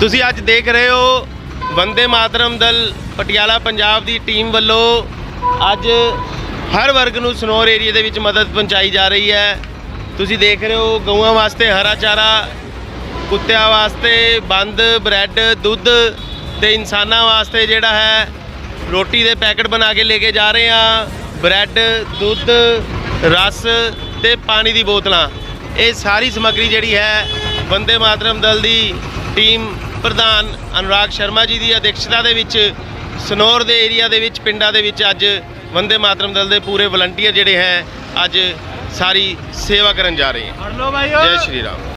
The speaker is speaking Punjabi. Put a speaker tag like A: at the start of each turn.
A: ਤੁਸੀਂ ਅੱਜ ਦੇਖ ਰਹੇ ਹੋ ਵੰਦੇ ਮਾਤਰਮ ਦਲ ਪਟਿਆਲਾ ਪੰਜਾਬ ਦੀ ਟੀਮ ਵੱਲੋਂ ਅੱਜ ਹਰ ਵਰਗ ਨੂੰ ਸਨੋਰ ਏਰੀਆ ਦੇ ਵਿੱਚ ਮਦਦ ਪਹੁੰਚਾਈ ਜਾ ਰਹੀ ਹੈ। ਤੁਸੀਂ ਦੇਖ ਰਹੇ ਹੋ ਗਊਆਂ ਵਾਸਤੇ ਹਰਾ ਚਾਰਾ, ਕੁੱਤਿਆਂ ਵਾਸਤੇ ਬੰਦ, ਬ੍ਰੈਡ, ਦੁੱਧ ਤੇ ਇਨਸਾਨਾਂ ਵਾਸਤੇ ਜਿਹੜਾ ਹੈ ਰੋਟੀ ਦੇ ਪੈਕਟ ਬਣਾ ਕੇ ਲੈ ਕੇ ਜਾ ਰਹੇ ਆ ਬ੍ਰੈਡ, ਦੁੱਧ, ਰਸ ਤੇ ਪਾਣੀ ਦੀ ਬੋਤਲਾਂ। ਇਹ ਸਾਰੀ ਸਮੱਗਰੀ ਜਿਹੜੀ ਹੈ ਬੰਦੇ ਮਾਤਰਮ ਦਲ ਦੀ ਟੀਮ ਪ੍ਰਧਾਨ ਅਨੁਰਾਗ ਸ਼ਰਮਾ ਜੀ ਦੀ ਅਧਿਕਸ਼ਤਾ ਦੇ ਵਿੱਚ ਸਨੌਰ ਦੇ ਏਰੀਆ ਦੇ ਵਿੱਚ ਪਿੰਡਾਂ ਦੇ ਵਿੱਚ ਅੱਜ ਵੰਦੇ ਮਾਤਰਮ ਦਲ ਦੇ ਪੂਰੇ ਵਲੰਟੀਅਰ ਜਿਹੜੇ ਹੈ ਅੱਜ ਸਾਰੀ ਸੇਵਾ ਕਰਨ ਜਾ ਰਹੇ ਹੈ।
B: ਫੜ ਲਓ ਭਾਈ
A: ਜੈ ਸ਼੍ਰੀ ਰਾਮ।